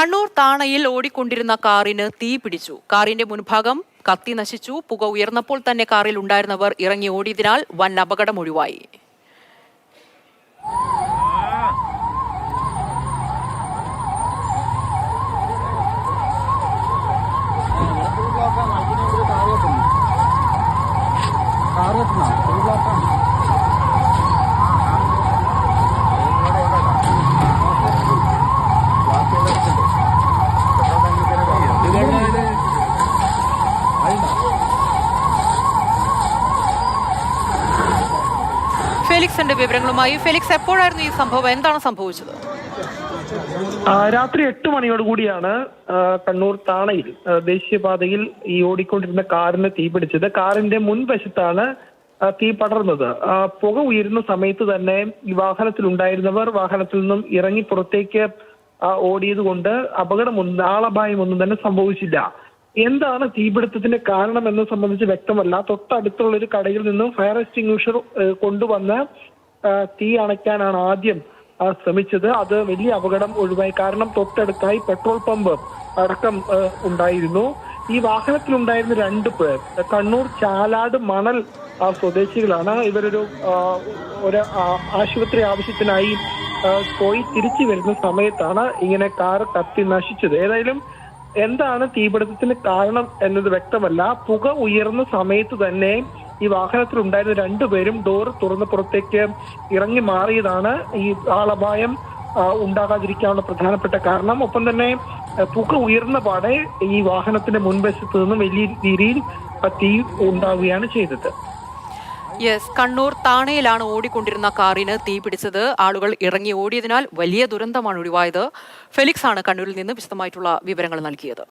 കണ്ണൂർ താണയിൽ ഓടിക്കൊണ്ടിരുന്ന കാറിന് തീ പിടിച്ചു. കാറിന്റെ മുൻഭാഗം കത്തി നശിച്ചു. പുക ഉയർന്നപ്പോൾ തന്നെ കാറിൽ ഉണ്ടായിരുന്നവർ ഇറങ്ങി ഓടിയതിനാൽ വൻ അപകടം ഒഴിവായി. ഫെലിക്സിന്റെ വിവരങ്ങളുമായി. ഫെലിക്സ് എപ്പോഴായിരുന്നു ഈ സംഭവം? എന്താണ് സംഭവിച്ചത്? രാത്രി എട്ട് മണിയോട് കൂടിയാണ് കണ്ണൂർ താണയിൽ ദേശീയപാതയിൽ ഈ ഓടിക്കൊണ്ടിരുന്ന കാറിന് തീ പിടിച്ചത്. കാറിന്റെ മുൻവശത്താണ് തീ പടർന്നത്. പുക ഉയരുന്ന സമയത്ത് തന്നെ ഈ വാഹനത്തിൽ ഉണ്ടായിരുന്നവർ വാഹനത്തിൽ നിന്നും ഇറങ്ങി പുറത്തേക്ക് ഓടിയത് കൊണ്ട് അപകടമൊന്നും ആളപായമൊന്നും തന്നെ സംഭവിച്ചില്ല. എന്താണ് തീപിടുത്തത്തിന്റെ കാരണം എന്ന് സംബന്ധിച്ച് വ്യക്തമല്ല. തൊട്ടടുത്തുള്ള ഒരു കടയിൽ നിന്നും ഫയർ എക്സ്റ്റിംഗ്വിഷർ കൊണ്ടുവന്ന് തീ അണയ്ക്കാനാണ് ആദ്യം ശ്രമിച്ചത്. അത് വലിയ അപകടം ഒഴിവായി. കാരണം തൊട്ടടുത്തായി പെട്രോൾ പമ്പ് അടക്കം ഉണ്ടായിരുന്നു. ഈ വാഹനത്തിലുണ്ടായിരുന്ന രണ്ടു പേർ കണ്ണൂർ ചാലാട് മണൽ സ്വദേശികളാണ്. ഇവരൊരു ഒരു ആശുപത്രി ആവശ്യത്തിനായി പോയി തിരിച്ചു വരുന്ന സമയത്താണ് ഇങ്ങനെ കാർ കത്തി നശിച്ചത്. ഏതായാലും എന്താണ് തീപിടുത്തത്തിന് കാരണം എന്നത് വ്യക്തമല്ല. പുക ഉയർന്ന സമയത്ത് തന്നെ ഈ വാഹനത്തിൽ ഉണ്ടായിരുന്ന രണ്ടുപേരും ഡോർ തുറന്ന് പുറത്തേക്ക് ഇറങ്ങി മാറിയതാണ് ഈ ആളപായം ഉണ്ടാകാതിരിക്കാനുള്ള പ്രധാനപ്പെട്ട കാരണം. ഒപ്പം തന്നെ പുക ഉയർന്ന പാടെ ഈ വാഹനത്തിന്റെ മുൻവശത്ത് നിന്ന് വലിയ രീതിയിൽ തീ ഉണ്ടാവുകയാണ് ചെയ്തത്. യെസ് കണ്ണൂർ താണയിലാണ് ഓടിക്കൊണ്ടിരുന്ന കാറിന് തീ പിടിച്ചത്. ആളുകൾ ഇറങ്ങി ഓടിയതിനാൽ വലിയ ദുരന്തമാണ് ഒഴിവായത്. ഫെലിക്സ് ആണ് കണ്ണൂരിൽ നിന്ന് വിശദമായിട്ടുള്ള വിവരങ്ങൾ നൽകിയത്.